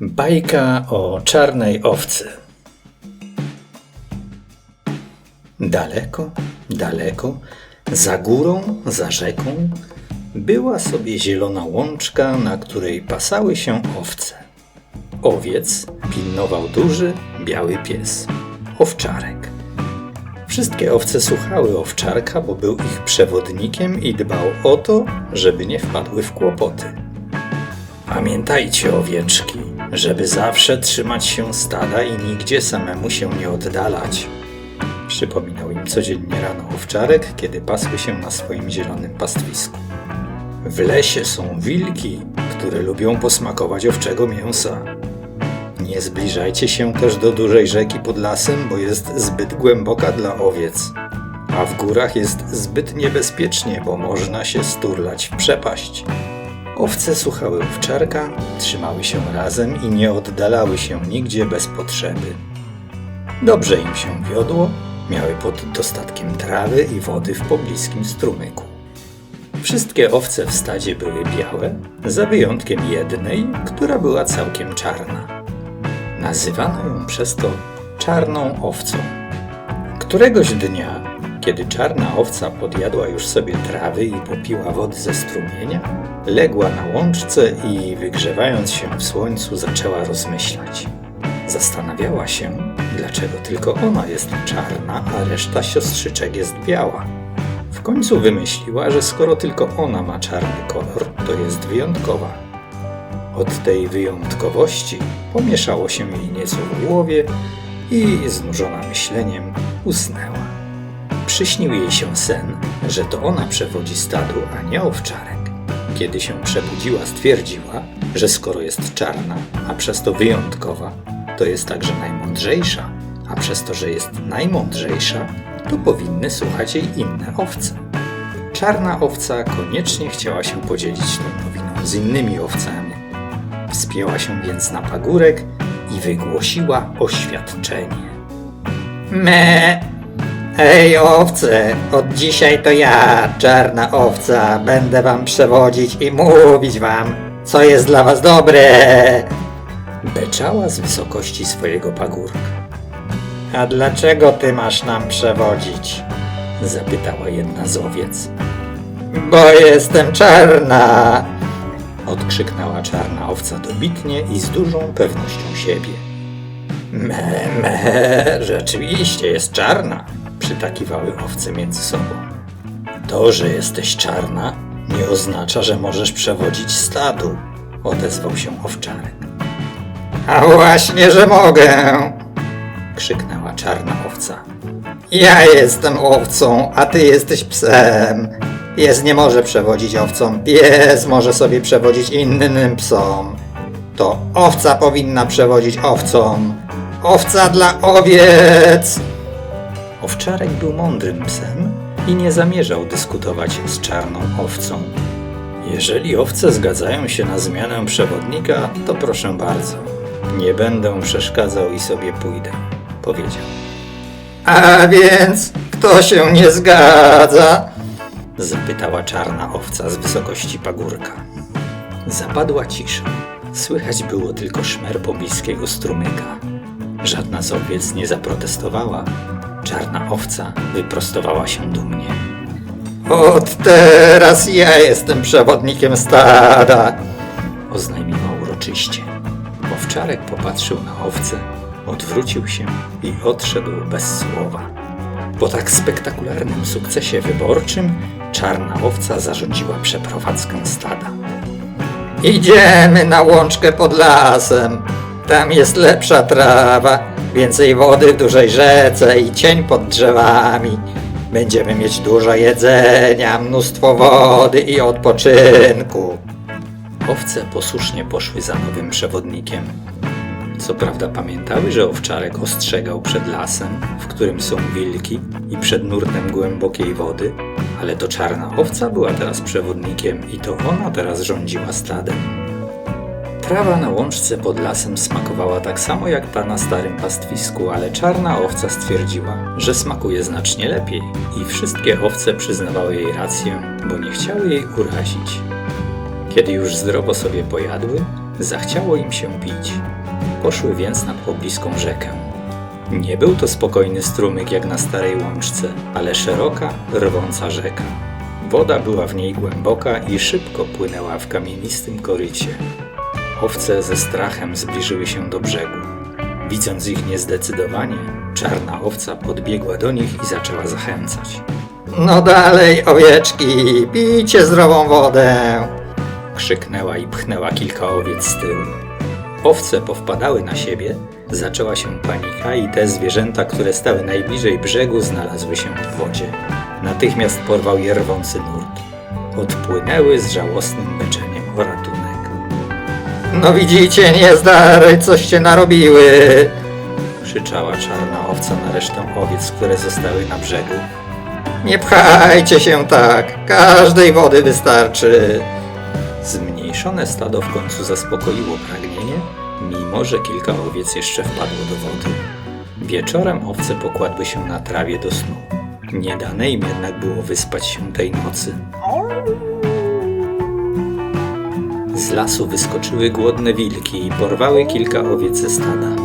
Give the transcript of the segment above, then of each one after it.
Bajka o czarnej owcy. Daleko, daleko, za górą, za rzeką, była sobie zielona łączka, na której pasały się owce. Owiec pilnował duży, biały pies, owczarek. Wszystkie owce słuchały owczarka, bo był ich przewodnikiem i dbał o to, żeby nie wpadły w kłopoty. Pamiętajcie, owieczki, żeby zawsze trzymać się stada i nigdzie samemu się nie oddalać. Przypominał im codziennie rano owczarek, kiedy pasły się na swoim zielonym pastwisku. W lesie są wilki, które lubią posmakować owczego mięsa. Nie zbliżajcie się też do dużej rzeki pod lasem, bo jest zbyt głęboka dla owiec. A w górach jest zbyt niebezpiecznie, bo można się sturlać w przepaść. Owce słuchały owczarka, trzymały się razem i nie oddalały się nigdzie bez potrzeby. Dobrze im się wiodło, miały pod dostatkiem trawy i wody w pobliskim strumyku. Wszystkie owce w stadzie były białe, za wyjątkiem jednej, która była całkiem czarna. Nazywano ją przez to czarną owcą. Któregoś dnia, kiedy czarna owca podjadła już sobie trawy i popiła wody ze strumienia, legła na łączce i wygrzewając się w słońcu zaczęła rozmyślać. Zastanawiała się, dlaczego tylko ona jest czarna, a reszta siostrzyczek jest biała. W końcu wymyśliła, że skoro tylko ona ma czarny kolor, to jest wyjątkowa. Od tej wyjątkowości pomieszało się jej nieco w głowie i znużona myśleniem usnęła. Przyśnił jej się sen, że to ona przewodzi stadu, a nie owczarek. Kiedy się przebudziła, stwierdziła, że skoro jest czarna, a przez to wyjątkowa, to jest także najmądrzejsza, a przez to, że jest najmądrzejsza, to powinny słuchać jej inne owce. Czarna owca koniecznie chciała się podzielić tą nowiną z innymi owcami. Wspięła się więc na pagórek i wygłosiła oświadczenie. Me! Ej, owce! Od dzisiaj to ja, czarna owca, będę wam przewodzić i mówić wam, co jest dla was dobre! Beczała z wysokości swojego pagórka. A dlaczego ty masz nam przewodzić? Zapytała jedna z owiec. Bo jestem czarna! Odkrzyknęła czarna owca dobitnie i z dużą pewnością siebie. Me, me, rzeczywiście jest czarna, przytakiwały owce między sobą. To, że jesteś czarna, nie oznacza, że możesz przewodzić stadu, odezwał się owczarek. A właśnie, że mogę, krzyknęła czarna owca. Ja jestem owcą, a ty jesteś psem. Pies nie może przewodzić owcom, pies może sobie przewodzić innym psom. To owca powinna przewodzić owcom. Owca dla owiec! Owczarek był mądrym psem i nie zamierzał dyskutować z czarną owcą. Jeżeli owce zgadzają się na zmianę przewodnika, to proszę bardzo. Nie będę przeszkadzał i sobie pójdę, powiedział. A więc kto się nie zgadza? Zapytała czarna owca z wysokości pagórka. Zapadła cisza. Słychać było tylko szmer pobliskiego strumyka. Żadna z owiec nie zaprotestowała. Czarna owca wyprostowała się dumnie. Od teraz ja jestem przewodnikiem stada, oznajmiła uroczyście. Owczarek popatrzył na owcę, odwrócił się i odszedł bez słowa. Po tak spektakularnym sukcesie wyborczym czarna owca zarządziła przeprowadzkę stada. Idziemy na łączkę pod lasem. Tam jest lepsza trawa, więcej wody w dużej rzece i cień pod drzewami. Będziemy mieć dużo jedzenia, mnóstwo wody i odpoczynku. Owce posłusznie poszły za nowym przewodnikiem. Co prawda pamiętały, że owczarek ostrzegał przed lasem, w którym są wilki i przed nurtem głębokiej wody, ale to czarna owca była teraz przewodnikiem i to ona teraz rządziła stadem. Trawa na łączce pod lasem smakowała tak samo jak ta na starym pastwisku, ale czarna owca stwierdziła, że smakuje znacznie lepiej i wszystkie owce przyznawały jej rację, bo nie chciały jej urazić. Kiedy już zdrowo sobie pojadły, Zachciało im się pić. Poszły więc nad pobliską rzekę. Nie był to spokojny strumyk jak na starej łączce, ale szeroka, rwąca rzeka. Woda była w niej głęboka i szybko płynęła w kamienistym korycie. Owce ze strachem zbliżyły się do brzegu. Widząc ich niezdecydowanie, czarna owca podbiegła do nich i zaczęła zachęcać. No dalej, owieczki, pijcie zdrową wodę! Krzyknęła i pchnęła kilka owiec z tyłu. Owce powpadały na siebie, zaczęła się panika i te zwierzęta, które stały najbliżej brzegu, znalazły się w wodzie. Natychmiast porwał je rwący nurt. Odpłynęły z żałosnym. No widzicie, niezdary, coście narobiły! Krzyczała czarna owca na resztę owiec, które zostały na brzegu. Nie pchajcie się tak, każdej wody wystarczy. Zmniejszone stado w końcu zaspokoiło pragnienie, mimo że kilka owiec jeszcze wpadło do wody. Wieczorem owce pokładły się na trawie do snu. Nie dane im jednak było wyspać się tej nocy. Z lasu wyskoczyły głodne wilki i porwały kilka owiec ze stada.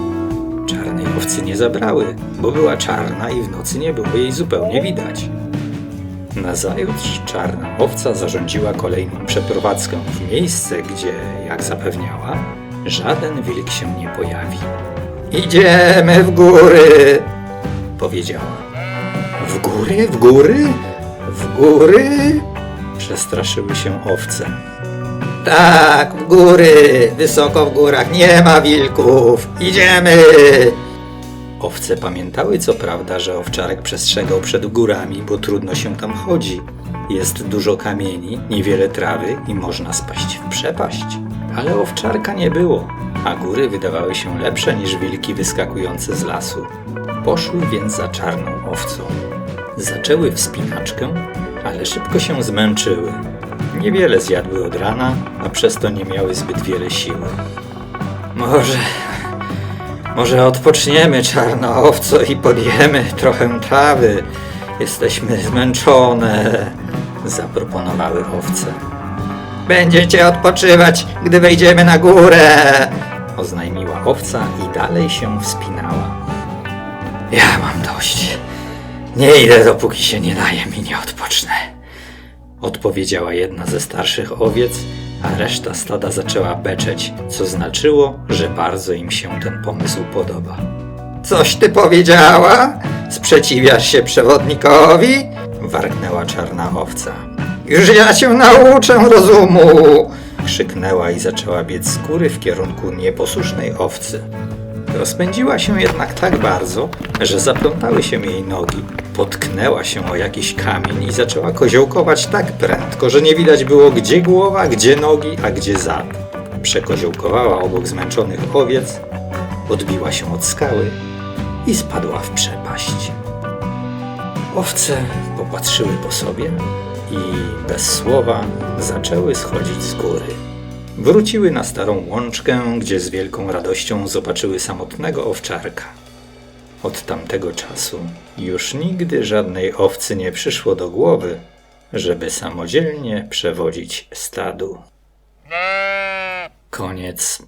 Czarnej owcy nie zabrały, bo była czarna i w nocy nie było jej zupełnie widać. Nazajutrz czarna owca zarządziła kolejną przeprowadzkę w miejsce, gdzie, jak zapewniała, żaden wilk się nie pojawi. Idziemy w góry, powiedziała. W góry, w góry, w góry? Przestraszyły się owce. Tak, w góry, wysoko w górach, nie ma wilków, idziemy! Owce pamiętały co prawda, że owczarek przestrzegał przed górami, bo trudno się tam chodzi. Jest dużo kamieni, niewiele trawy i można spaść w przepaść. Ale owczarka nie było, a góry wydawały się lepsze niż wilki wyskakujące z lasu. Poszły więc za czarną owcą. Zaczęły wspinaczkę, ale szybko się zmęczyły. Niewiele zjadły od rana, a przez to nie miały zbyt wiele siły. Może może odpoczniemy, czarna owco, i podjemy trochę trawy. Jesteśmy zmęczone, zaproponowały owce. Będziecie odpoczywać, gdy wejdziemy na górę, oznajmiła owca i dalej się wspinała. Ja mam dość. Nie idę, dopóki się nie najem i nie odpocznę. Odpowiedziała jedna ze starszych owiec, a reszta stada zaczęła beczeć, co znaczyło, że bardzo im się ten pomysł podoba. Coś ty powiedziała? Sprzeciwiasz się przewodnikowi? Warknęła czarna owca. Już ja cię nauczę rozumu! Krzyknęła i zaczęła biec z góry w kierunku nieposłusznej owcy. Rozpędziła się jednak tak bardzo, że zaplątały się jej nogi. Potknęła się o jakiś kamień i zaczęła koziołkować tak prędko, że nie widać było gdzie głowa, gdzie nogi, a gdzie zad. Przekoziołkowała obok zmęczonych owiec, odbiła się od skały i spadła w przepaść. Owce popatrzyły po sobie i bez słowa zaczęły schodzić z góry. Wróciły na starą łączkę, gdzie z wielką radością zobaczyły samotnego owczarka. Od tamtego czasu już nigdy żadnej owcy nie przyszło do głowy, żeby samodzielnie przewodzić stadu. Koniec.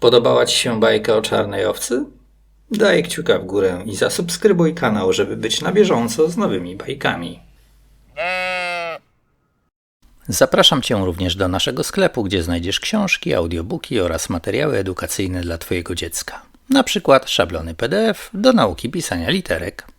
Podobała Ci się bajka o czarnej owcy? Daj kciuka w górę i zasubskrybuj kanał, żeby być na bieżąco z nowymi bajkami. Zapraszam Cię również do naszego sklepu, gdzie znajdziesz książki, audiobooki oraz materiały edukacyjne dla Twojego dziecka. Na przykład szablony PDF do nauki pisania literek.